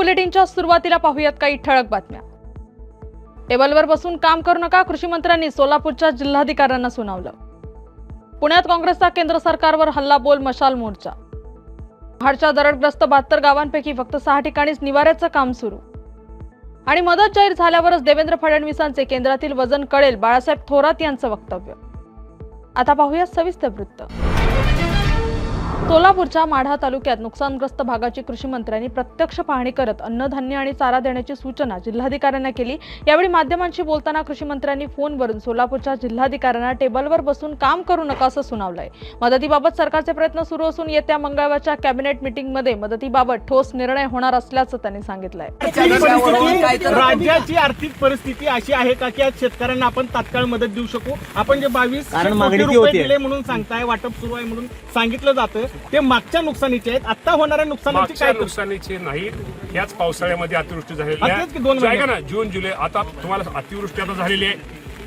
बुलेटिनच्या सुरुवातीला पाहूयात काही ठळक बातम्या. टेबलवर बसून काम करू नका कृषी मंत्र्यांनी सोलापूरच्या जिल्हाधिकाऱ्यांना सुनावलं. पुण्यात काँग्रेसचा केंद्र सरकारवर हल्ला बोल मशाल मोर्चा. महाडच्या दरडग्रस्त बहात्तर गावांपैकी फक्त सहा ठिकाणीच निवाऱ्याचं काम सुरू. आणि मदत जाहीर झाल्यावरच देवेंद्र फडणवीसांचे केंद्रातील वजन कळेल बाळासाहेब थोरात यांचं वक्तव्य. आता पाहूया सविस्तर वृत्त. सोलापूरच्या माढा तालुक्यात नुकसानग्रस्त भागाची कृषी मंत्र्यांनी प्रत्यक्ष पाहणी करत अन्नधान्य आणि चारा देण्याची सूचना जिल्हाधिकाऱ्यांना केली. यावेळी माध्यमांशी बोलताना कृषी मंत्र्यांनी फोनवरून सोलापूरच्या जिल्हाधिकाऱ्यांना टेबलवर बसून काम करू नका असं सुनावलंय. मदतीबाबत सरकारचे प्रयत्न सुरू असून येत्या मंगळवारच्या कॅबिनेट मिटिंगमध्ये मदतीबाबत ठोस निर्णय होणार असल्याचं त्यांनी सांगितलंय. राज्याची आर्थिक परिस्थिती अशी आहे का की आज शेतकऱ्यांना आपण तात्काळ मदत देऊ शकू? आपण जे बावीस म्हणून सांगताय वाटप सुरू आहे म्हणून सांगितलं जातं ते मागच्या नुकसानीचे आहेत. आता होणाऱ्या नुकसानीची मागच्या काय नुकसानीचे नाही. याच पावसाळ्यामध्ये अतिवृष्टी झालेली की दोन आहे महिने. ना जून जुलै आता तुम्हाला अतिवृष्टी आता झालेली आहे.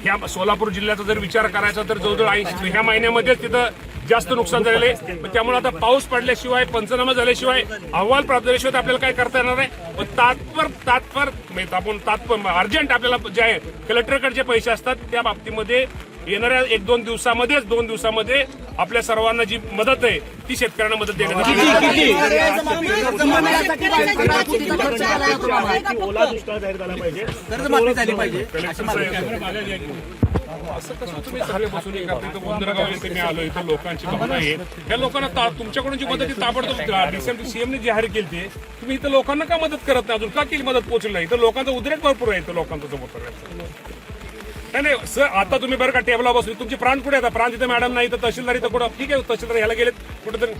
ह्या सोलापूर जिल्ह्याचा जर विचार करायचा तर जवळजवळ ऐंशी ह्या महिन्यामध्ये तिथं जास्त नुकसान झालेलं आहे. त्यामुळे आता पाऊस पडल्याशिवाय पंचनामा झाल्याशिवाय अहवाल प्राप्त झाल्याशिवाय तर आपल्याला काय करता येणार नाही पण तात्पर तात्पर म्हणजे आपण तात्पर अर्जंट आपल्याला जे आहे कलेक्टरकडे जे पैसे असतात त्या बाबतीमध्ये येणाऱ्या एक दोन दिवसामध्येच दोन दिवसामध्ये आपल्या सर्वांना जी मदत आहे ती शेतकऱ्यांना मदत देण्यात असं कसं तुम्ही सगळे बसून एका इथं गोंधळगाव येथे मी आलो इथं लोकांची भावना आहे. या लोकांना ता- तुमच्याकडून जी मदत आहे ताबडतोब सीएमने जाहीर केली ते तुम्ही इथं लोकांना का मदत करत नाही? अजून का केली मदत पोहोचली नाही? इथं लोकांचा उद्रेक भरपूर आहे इथं लोकांचा समोर सगळ्यांचा. नाही नाही सर आता तुम्ही बरं का टेबला बसून तुमचे प्राण कुठे आता प्राण तिथे मॅडम नाही तर तहसीलदार इथं कुठं? ठीक आहे तहसीलदार ह्याला गेलेत कुठेतरी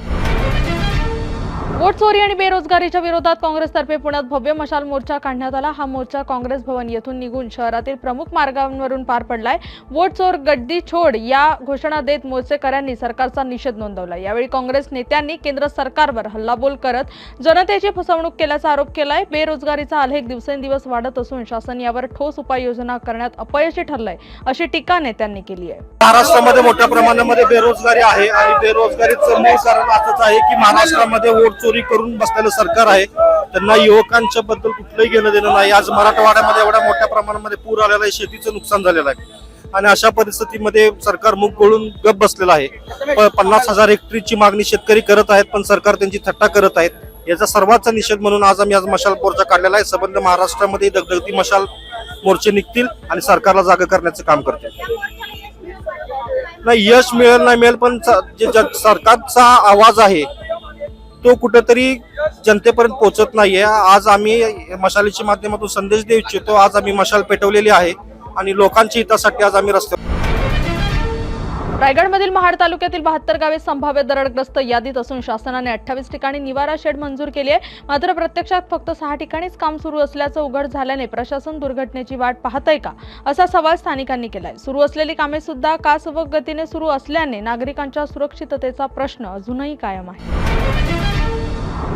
चोरी आणि बेरोजगारीच्या विरोधात काँग्रेसतर्फे पुण्यात भव्य मशाल मोर्चा काढण्यात आला. हा मोर्चा काँग्रेस भवन येथून निघून शहरातील प्रमुख मार्गांवरून पार पडलाय. वोट चोर गड्डी छोड या घोषणा देत मोर्चेकऱ्यांनी सरकारचा निषेध नोंदवला. यावेळी काँग्रेस नेत्यांनी केंद्र सरकारवर हल्लाबोल करत जनतेची फसवणूक केल्याचा आरोप केलाय. बेरोजगारीचा आलेख दिवसेंदिवस वाढत असून शासन यावर ठोस उपाययोजना करण्यात अपयशी ठरलंय अशी टीका नेत्यांनी केली आहे. महाराष्ट्रामध्ये मोठ्या प्रमाणामध्ये बेरोजगारी आहे आणि बेरोजगारीचं मूळ कारण असंच आहे की महाराष्ट्रामध्ये वोट चोरी करून बसलेलं सरकार आहे. त्यांना युवकांच्या बद्दल कुठलंही घेणं देणं नाही. आज मराठवाड्यामध्ये एवढ्या मोठ्या प्रमाणामध्ये पूर आलेला आहे. शेतीचं नुकसान झालेलं आहे. आणि अशा परिस्थितीमध्ये सरकार मुख गोळून गप बसलेलं आहे. पन्नास हजार हेक्टरीची मागणी शेतकरी करत आहेत पण सरकार त्यांची थट्टा करत आहेत. याचा सर्वांचा निषेध म्हणून आज आम्ही आज मशाल मोर्चा काढलेला आहे. संबंध महाराष्ट्रामध्ये दगदगती मशाल मोर्चे निघतील आणि सरकारला जागा करण्याचं काम करतील. नाही यश मिळेल नाही मिळेल पण जे सरकारचा आवाज आहे तो कुठंतरी जनतेपर्यंत पोहोचत नाहीये. आज आम्ही मशालीच्या माध्यमातून संदेश देऊ इच्छितो. आज आम्ही मशाल पेटवलेली आहे आणि लोकांच्या हितासाठी आज आम्ही रस्ते रायगडमधील महाड तालुक्यातील बहात्तर गावे संभाव्य दरडग्रस्त यादीत असून शासनाने अठ्ठावीस ठिकाणी निवारा शेड मंजूर केली आहे. मात्र प्रत्यक्षात फक्त सहा ठिकाणीच काम सुरू असल्याचं उघड झाल्याने प्रशासन दुर्घटनेची वाट पाहतंय का? असा सवाल स्थानिकांनी केलाय. सुरू असलेली कामे सुद्धा का सवक गतीने सुरू असल्याने नागरिकांच्या सुरक्षिततेचा प्रश्न अजूनही कायम आहे.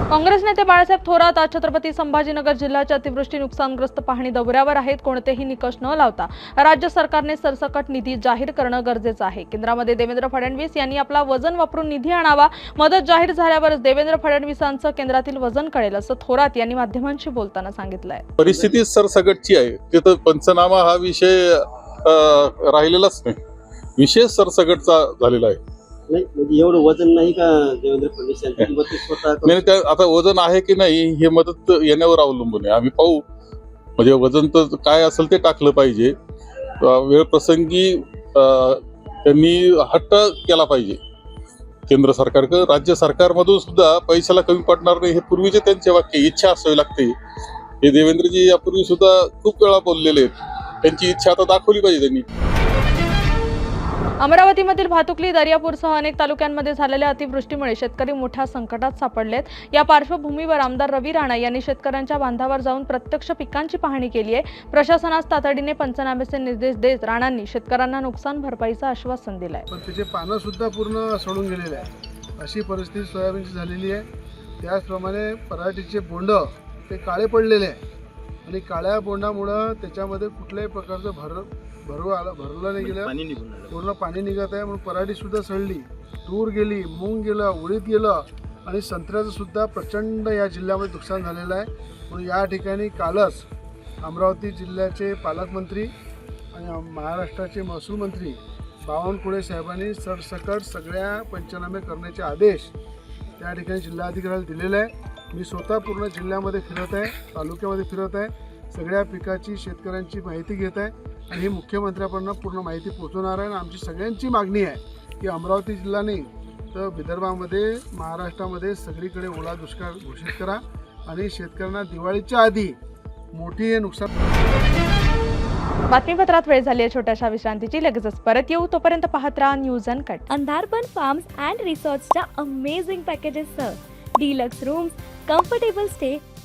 काँग्रेस नेते बाळासाहेब थोरात आज छत्रपती संभाजीनगर जिल्ह्याच्या अतिवृष्टी नुकसानग्रस्त पाहणी दौऱ्यावर आहेत. कोणतेही निकष न लावता राज्य सरकारने सरसकट निधी जाहीर करणं गरजेचं आहे. केंद्रामध्ये देवेंद्र फडणवीस यांनी आपला वजन वापरून निधी आणावा. मदत जाहीर झाल्यावरच देवेंद्र फडणवीसांचं केंद्रातील वजन कळेल असं थोरात यांनी माध्यमांशी बोलताना सांगितलंय. परिस्थिती सरसगटची आहे. तिथं पंचनामा हा विषय राहिलेलाच नाही. विषय सरसगटचा झालेला आहे. नाही म्हणजे एवढं वजन नाही का देवेंद्र फडणवीस यांचं? मग ते स्वतः करू नाही त्या आता वजन आहे की नाही हे मदत येण्यावर अवलंबून आहे. आम्ही पाहू. म्हणजे वजन तर काय असेल ते टाकलं पाहिजे. अं, वेळ प्रसंगी अं, त्यांनी हट्ट केला पाहिजे. केंद्र सरकारकडे. राज्य सरकारमधून सुद्धा पैशाला कमी पडणार नाही हे पूर्वीचे त्यांचे वाक्य इच्छा असावी लागते. हे देवेंद्रजी यापूर्वी सुद्धा खूप वेळा बोललेले आहेत. त्यांची इच्छा आता दाखवली पाहिजे त्यांनी. अमरावतीमधील भातुकली दर्यापूरसह अनेक तालुक्यांमध्ये झालेल्या अतिवृष्टीमुळे शेतकरी मोठ्या संकटात सापडलेत. या पार्श्वभूमीवर आमदार रवी राणा यांनी शेतकऱ्यांच्या बांधावर जाऊन प्रत्यक्ष पिकांची पाहणी केली आहे. प्रशासनास तातडीने पंचनाम्याचे निर्देश देत राणांनी शेतकऱ्यांना नुकसान भरपाईचं आश्वासन दिलंय. पण त्याचे पानं सुद्धा पूर्ण सोडून गेलेले आहे अशी परिस्थिती सोयाबीनची झालेली आहे. त्याचप्रमाणे पराठीचे बोंड ते काळे पडलेले आहे आणि काळ्या बोंडामुळं त्याच्यामध्ये कुठल्याही प्रकारचं भर भरव आलं भरलं नाही गेलं. पूर्ण पाणी निघत आहे म्हणून पराठी सुद्धा सडली. तूर गेली मूग गेलं उडीद गेलं आणि संत्र्याचं सुद्धा प्रचंड या जिल्ह्यामध्ये नुकसान झालेलं आहे. म्हणून या ठिकाणी कालच अमरावती जिल्ह्याचे पालकमंत्री आणि महाराष्ट्राचे महसूल मंत्री बावनकुळे साहेबांनी सरसकट सगळ्या पंचनामे करण्याचे आदेश त्या ठिकाणी जिल्हाधिकाऱ्याला दिलेले आहे. मी स्वतः पूर्ण जिल्ह्यामध्ये फिरत आहे तालुक्यामध्ये फिरत आहे. सगळ्या पिकाची शेतकऱ्यांची माहिती घेत आहे. आणि ही मुख्यमंत्र्यापर्यंत पूर्ण माहिती पोहोचवणार आहे आणि आमची सगळ्यांची मागणी आहे की अमरावती जिल्हा नाही तर विदर्भामध्ये महाराष्ट्रामध्ये सगळीकडे ओला दुष्काळ घोषित करा आणि शेतकऱ्यांना दिवाळीच्या आधी मोठी हे नुकसान बातमीपत्रात वेळ झाली आहे छोट्याशा विश्रांतीची. लगेचच परत येऊ. तोपर्यंत पाहत राहा news and cut. Andharpan farms and रिसॉर्ट्सच्या amazing पॅकेजेससह deluxe rooms comfortable stay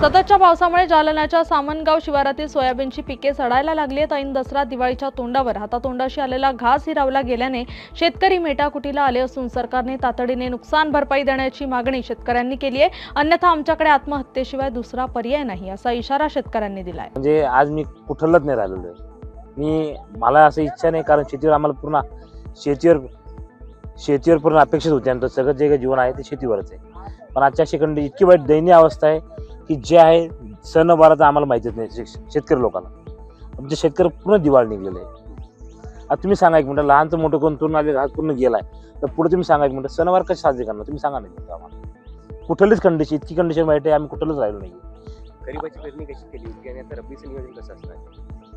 सततच्या पावसामुळे जालन्याच्या सामनगाव शिवारातील सोयाबीनची पिके सडायला लागली आहेत. ऐन दसरा दिवाळीच्या तोंडावर हातातोंडाशी आलेला घास हिरावला गेल्याने शेतकरी मेटाकुटीला आले असून सरकारने तातडीने नुकसान भरपाई देण्याची मागणी शेतकऱ्यांनी केली आहे. अन्यथा आमच्याकडे आत्महत्येशिवाय दुसरा पर्याय नाही असा इशारा शेतकऱ्यांनी दिला आहे म्हणजे आज मी कुठलच नाही राहिलेलो. आहे मी मला असं इच्छा नाही कारण शेतीवर आम्हाला पूर्ण शेतीवर शेतीवर पूर्ण अपेक्षित होते. आणि सगळं जे काही जीवन आहे ते शेतीवरच आहे. पण आजच्या शेकंडी इतकी वाईट दयनीय अवस्था आहे. की जे आहे सण वाराचं आम्हाला माहितीच नाही शेत- शेतकरी लोकांना. आमचे शेतकरी पूर्ण दिवाळ निघलेले आहे. आता तुम्ही सांगा एक मिनटं लहानचं मोठं कोण तरुण आले घास पूर्ण गेलाय. तर पुढे तुम्ही सांगा एक मिनटं सणवार कसे साजरे करणार? तुम्ही सांगा नाही आम्हाला. कुठलीच कंडिशन इतकी कंडिशन वाईट आहे आम्ही कुठलंच राहिलो नाही गरीबाची पेरणी कशी केली? होती आणि आता रब्बीचं नियोजन कसं असणार?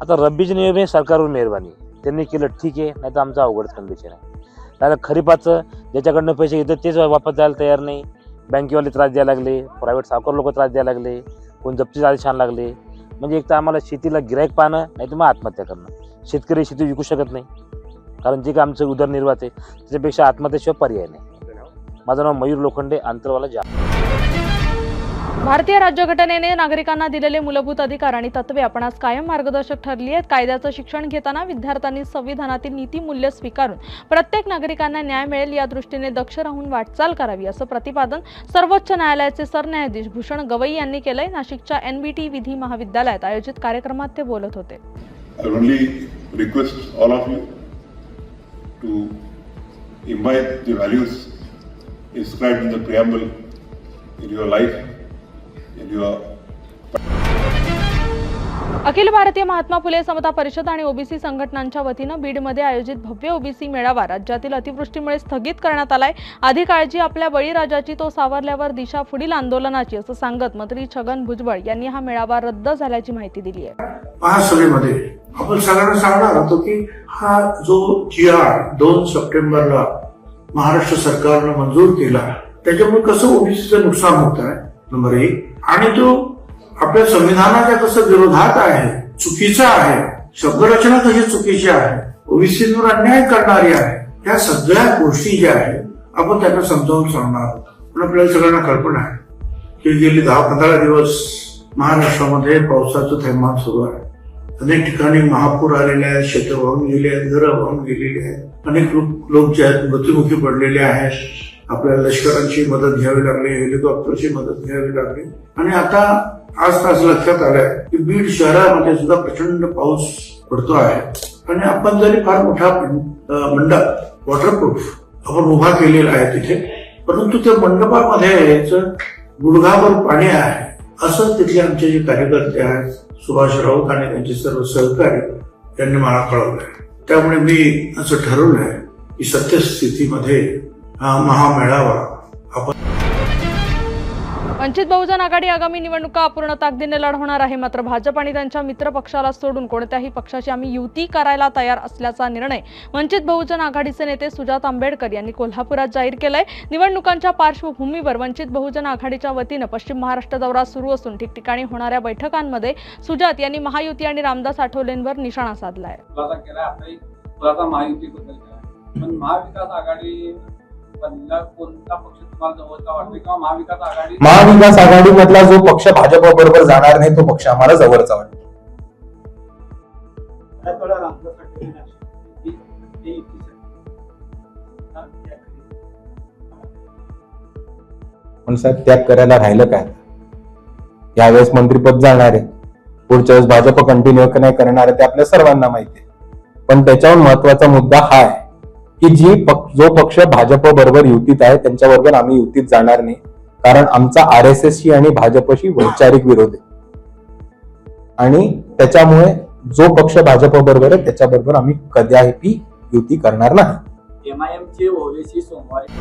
आता रब्बीचे आहे सरकारवर मेहरबानी. आहे. त्यांनी केलं ठीक आहे नाही तर आमचं अवघडच कंडिशन आहे. त्याला खरीपाचं ज्याच्याकडनं पैसे घेतात तेच वापस जायला तयार नाही. बँकेवाले त्रास द्यायला लागले प्रायव्हेट सावकार लोक त्रास द्यायला लागले कोण जप्तीचे आदेश आणायला लागले. म्हणजे एक तर आम्हाला शेतीला गिराईक पाहणं नाही तर मग आत्महत्या करणं. शेतकरी शेती विकू शकत नाही. कारण जे काय आमचं उदरनिर्वाह आहे त्याच्यापेक्षा आत्महत्येशिवाय पर्याय नाही. माझं नाव मयूर लोखंडे आंतरवाला जा भारतीय राज्यघटनेने नागरिकांना दिलेले मूलभूत अधिकार आणि तत्वे आपण आज कायम मार्गदर्शक ठरली आहेत. कायद्याचं शिक्षण घेताना विद्यार्थ्यांनी संविधानातील नीतीमूल्य स्वीकारून प्रत्येक नागरिकांना न्याय मिळेल या दृष्टीने दक्ष राहून वाटचाल करावी असं प्रतिपादन सर्वोच्च न्यायालयाचे सरन्यायाधीश भूषण गवई यांनी केलंय. नाशिकच्या एनबीटी विधी महाविद्यालयात आयोजित कार्यक्रमात ते बोलत होते. In your life, Akhil Bharatiya Mahatma Phule समता परिषद आणि ओबीसी संघटनांच्या वतीनं बीडमध्ये आयोजित भव्य ओबीसी मेळावा राज्यातील अतिवृष्टीमुळे स्थगित करण्यात आलाय. आधी काळजी आपल्या बळीराजाची तो सावरल्यावर दिशा पुढील आंदोलनाची असं सांगत मंत्री छगन भुजबळ यांनी हा मेळावा रद्द झाल्याची माहिती दिली आहे महासभेमध्ये आपण सगळ्यांना सांगणार होतो की हा जो जी आर दोन सप्टेंबरला महाराष्ट्र सरकारनं मंजूर केला त्याच्यामुळे कसं ओबीसीचं नुकसान होत आहे नंबर एक. आणि तो आपल्या संविधानाच्या कसं विरोधात आहे चुकीचा आहे शब्दरचना कशी चुकीची आहे ओबीसीवर अन्याय करणारी आहे त्या सगळ्या गोष्टी ज्या आहेत आपण त्यांना समजावून सांगणार आहोत. पण आपल्याला सगळ्यांना कल्पना आहे. की गेली दहा पंधरा दिवस महाराष्ट्रामध्ये पावसाचं थैमान सुरू आहे. अनेक ठिकाणी महापूर आलेले आहेत शेतं वाहून गेली आहेत घरं वाहून गेलेली आहेत. अनेक लोक लोक जे आहेत मृत्युमुखी पडलेले आहेत. आपल्याला लष्करांची मदत घ्यावी लागली हेलिकॉप्टरची मदत घ्यावी लागली. आणि आता आज तास लक्षात आलंय की बीड शहरामध्ये सुद्धा प्रचंड पाऊस पडतो आहे. आणि आपण जरी फार मोठा मंडप वॉटरप्रूफ आपण उभा केलेला आहे तिथे परंतु त्या मंडपामध्ये गुडघाभर पाणी आहे असं तिथले आमचे जे कार्यकर्ते आहेत सुभाष राऊत आणि त्यांचे सर्व सहकारी यांनी मला कळवलंय. त्यामुळे मी असं ठरवलंय की सत्यस्थितीमध्ये महामेळावा. आपण वंचित बहुजन आघाडी आगामी निवडणुका अपूर्ण ताकदीने लढवणार आहे. मात्र भाजप आणि त्यांच्या मित्र पक्षाला सोडून कोणत्याही पक्षाची आम्ही युती करायला तयार असल्याचा निर्णय वंचित बहुजन आघाडीचे नेते सुजात आंबेडकर यांनी कोल्हापुरात जाहीर केलाय. निवडणुकांच्या पार्श्वभूमीवर वंचित बहुजन आघाडीच्या वतीनं पश्चिम महाराष्ट्र दौरा सुरू असून ठिकठिकाणी होणाऱ्या बैठकांमध्ये सुजात यांनी महायुती आणि रामदास आठवलेंवर निशाणा केला पण महाविकास आघाडी निवडणुकांना कोणता पक्ष तुम्हाला जवळचा वाटतो किंवा महाविकास आघाडी महाविकास आघाडी मधला जो पक्ष भाजप बरोबर जाणार नाही तो पक्ष आम्हाला जवळचा वाटतो. पण साहेब त्याग करायला राहिलं काय? यावेळेस मंत्रीपद जाणार आहे. पुढच्या वेळेस भाजप कंटिन्यू नाही करणार आहे ते आपल्या सर्वांना माहिती आहे. पण त्याच्यावर महत्त्वाचा मुद्दा हा आहे. की जी पक- जो पक्ष भाजप बरोबर युतीत आहे त्यांच्याबरोबर आम्ही युतीत जाणार नाही. कारण आमचा आर एस एसशी आणि भाजपशी वैचारिक विरोध आहे. आणि त्याच्यामुळे जो पक्ष भाजप बरोबर आहे त्याच्याबरोबर आम्ही कदापि युती करणार नाही. एमआयएमचे ओवेसी सोमवारी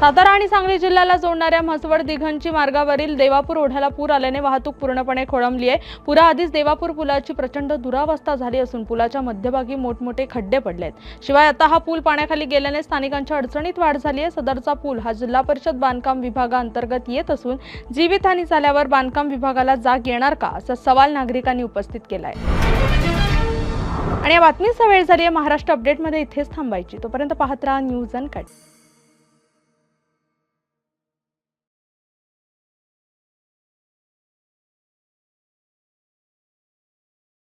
सातारा आणि सांगली जिल्ह्याला जोडणाऱ्या म्हसवड दिघंची मार्गावरील देवापूर ओढ्याला पूर आल्याने वाहतूक पूर्णपणे खोळंबली आहे. पुराआधीच देवापूर पुलाची प्रचंड दुरावस्था झाली असून पुलाच्या मध्यभागी मोठमोठे खड्डे पडले आहेत. शिवाय आता हा पूल पाण्याखाली गेल्याने स्थानिकांच्या अडचणीत वाढ झाली आहे. सदरचा पूल हा जिल्हा परिषद बांधकाम विभागाअंतर्गत येत असून जीवितहानी झाल्यावर बांधकाम विभागाला जाग येणार का असा सवाल नागरिकांनी उपस्थित केला आहे आणि या बातमीचा वेळ झाली आहे. महाराष्ट्र अपडेटमध्ये इथेच थांबायची. तोपर्यंत पाहत राहा न्यूज अनकट